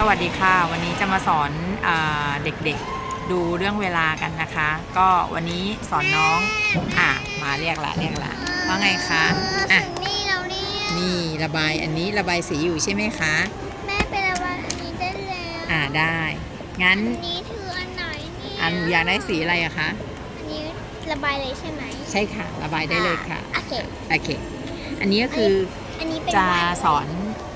สวัสดีค่ะ วันนี้จะมาสอนอาเด็กๆดูเรื่องเวลากันนะคะ ก็วันนี้สอนน้องอะมาเรียกละเรียกละว่าไงคะอะถึงนี่เราเนี่ยนี่ระบายอันนี้ระบายสีอยู่ใช่ไหมคะแม่ไประบายอันนี้ได้แล้วอ่าได้งั้นอันนี้คืออันไหนเนี่ยอันอยากได้สีอะไรอะคะอันนี้ระบายเลยใช่ไหมใช่ค่ะ ระบายได้เลยค่ะโอเคโอเค อันนี้ก็คืออันนี้เป็นจะวันสอน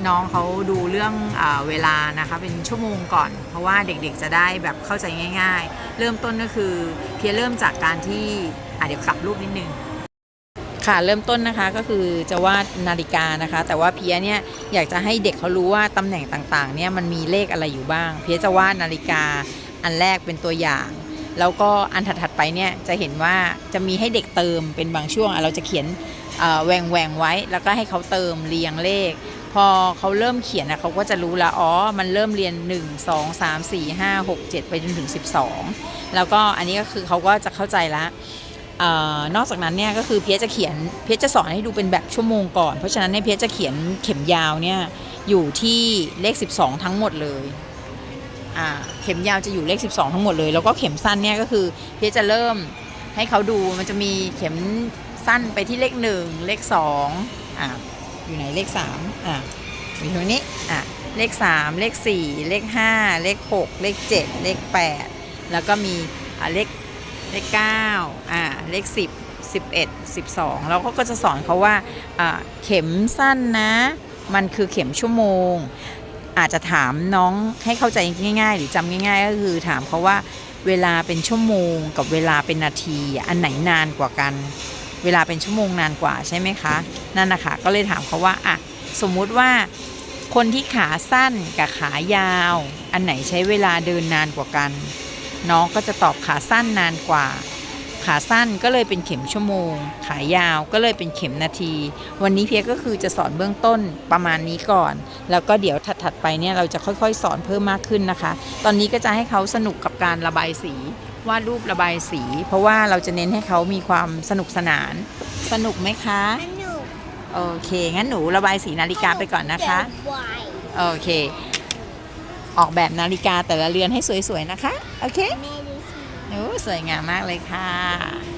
น้องเขาดูเรื่องอเวลานะคะเป็นชั่วโมงก่อน เพราะว่าเด็กๆจะได้แบบเข้าใจง่าย ๆ เริ่มต้นก็คือเพียเริ่มจากการที่อะเดี๋ยวกลับรูปนิดนึงค่ะเริ่มต้นนะคะก็คือจะวาดนาฬิกานะคะ แต่ว่าเพียเนี่ยอยากจะให้เด็กเขารู้ว่าตำแหน่งต่างๆเนี่ยมันมีเลขอะไรอยู่บ้าง เพียจะวาดนาฬิกาอันแรกเป็นตัวอย่าง แล้วก็อันถัดๆไปเนี่ยจะเห็นว่าจะมีให้เด็กเติมเป็นบางช่วงเราจะเขียนแหวงแหวงไว้ แล้วก็ให้เขาเติมเรียงเลข พอเขาเริ่มเขียนนะเขาก็จะรู้ล้วอ๋อ มันเริ่มเรียน 1 2 3 4 5 6 7 ไปจนถึง 12 แล้วก็อันนี้ก็คือเขาก็จะเข้าใจละออนอกจากนั้นเนี่ยก็คือเพียจะเขียนเพียจะสอนให้ดูเป็นแบบชั่วโมงก่อน เพราะฉะนั้นเนี่ยเพียจะเขียนเข็มยาวเนี่ยอยู่ที่เลข 12 ทั้งหมดเลยเข็มยาวจะอยู่เลข 12 ทั้งหมดเลย แล้วก็เข็มสั้นเนี่ยก็คือเพียจะเริ่มให้เขาดูมันจะมีเข็มสั้นไปที่เลข 1 เลข2อ่า อยู่ไหนเลข3อ่าอยู่ตรงนี้อะเลข3เลข4เลข5เลข6เลข7เลข8แล้วก็มีอ่าเลขเลข9อ่าเลข10 11 12แล้วก็จะสอนเขาว่าอ่าเข็มสั้นนะ มันคือเข็มชั่วโมง อาจจะถามน้องให้เข้าใจง่าย ๆ หรือจำง่าย ๆ ก็คือถามเขาว่าเวลาเป็นชั่วโมงกับเวลาเป็นนาทีอันไหนนานกว่ากัน เวลาเป็นชั่วโมงนานกว่าใช่ไหมคะ นั่นนะคะก็เลยถามเขาว่าอะสมมุติว่าคนที่ขาสั้นกับขายาว อันไหนใช้เวลาเดินนานกว่ากัน น้องก็จะตอบขาสั้นนานกว่า ขาสั้นก็เลยเป็นเข็มชั่วโมง ขายาวก็เลยเป็นเข็มนาที วันนี้เพียก็คือจะสอนเบื้องต้นประมาณนี้ก่อน แล้วก็เดี๋ยวถัดๆไปเนี่ยเราจะค่อยๆ สอนเพิ่มมากขึ้นนะคะ ตอนนี้ก็จะให้เขาสนุกกับการระบายสี วาดรูประบายสี เพราะว่าเราจะเน้นให้เขามีความสนุกสนาน สนุกไหมคะอันหนูโอเค งั้นหนูระบายสีนาฬิกาไปก่อนนะคะเดี๋ยวไว้โอเค ออกแบบนาฬิกาแต่ละเรือนให้สวยๆนะคะ โอเคแม่ดูสิโอ้สวยงามมากเลยค่ะ